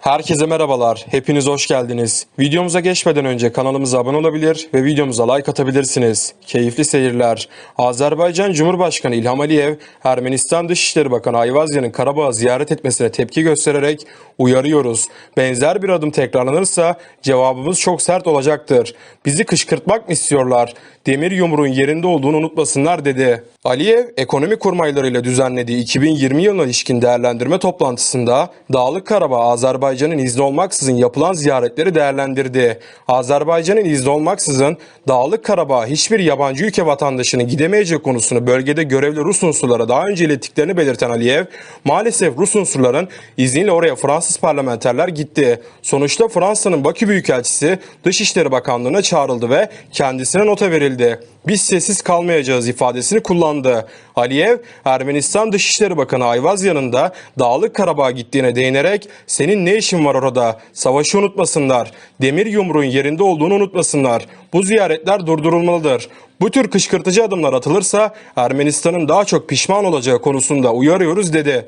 Herkese merhabalar. Hepiniz hoş geldiniz. Videomuza geçmeden önce kanalımıza abone olabilir ve videomuza like atabilirsiniz. Keyifli seyirler. Azerbaycan Cumhurbaşkanı İlham Aliyev, Ermenistan Dışişleri Bakanı Ayvazyan'ın Karabağ'ı ziyaret etmesine tepki göstererek uyarıyoruz. Benzer bir adım tekrarlanırsa cevabımız çok sert olacaktır. Bizi kışkırtmak mı istiyorlar? Demir yumruğun yerinde olduğunu unutmasınlar dedi. Aliyev, ekonomi kurmaylarıyla düzenlediği 2020 yılına ilişkin değerlendirme toplantısında Dağlık Karabağ Azerbaycan'ın izni olmaksızın yapılan ziyaretleri değerlendirdi. Azerbaycan'ın izni olmaksızın Dağlık Karabağ hiçbir yabancı ülke vatandaşının gidemeyeceği konusunu bölgede görevli Rus unsurlara daha önce ilettiklerini belirten Aliyev, maalesef Rus unsurların izniyle oraya Fransız parlamenterler gitti. Sonuçta Fransa'nın Bakü Büyükelçisi Dışişleri Bakanlığı'na çağrıldı ve kendisine nota verildi. Biz sessiz kalmayacağız ifadesini kullandı. Aliyev, Ermenistan Dışişleri Bakanı Ayvazyan'ın da Dağlık Karabağ'a gittiğine değinerek senin ne var orada? Savaşı unutmasınlar. Demir yumruğun yerinde olduğunu unutmasınlar. Bu ziyaretler durdurulmalıdır. Bu tür kışkırtıcı adımlar atılırsa Ermenistan'ın daha çok pişman olacağı konusunda uyarıyoruz dedi.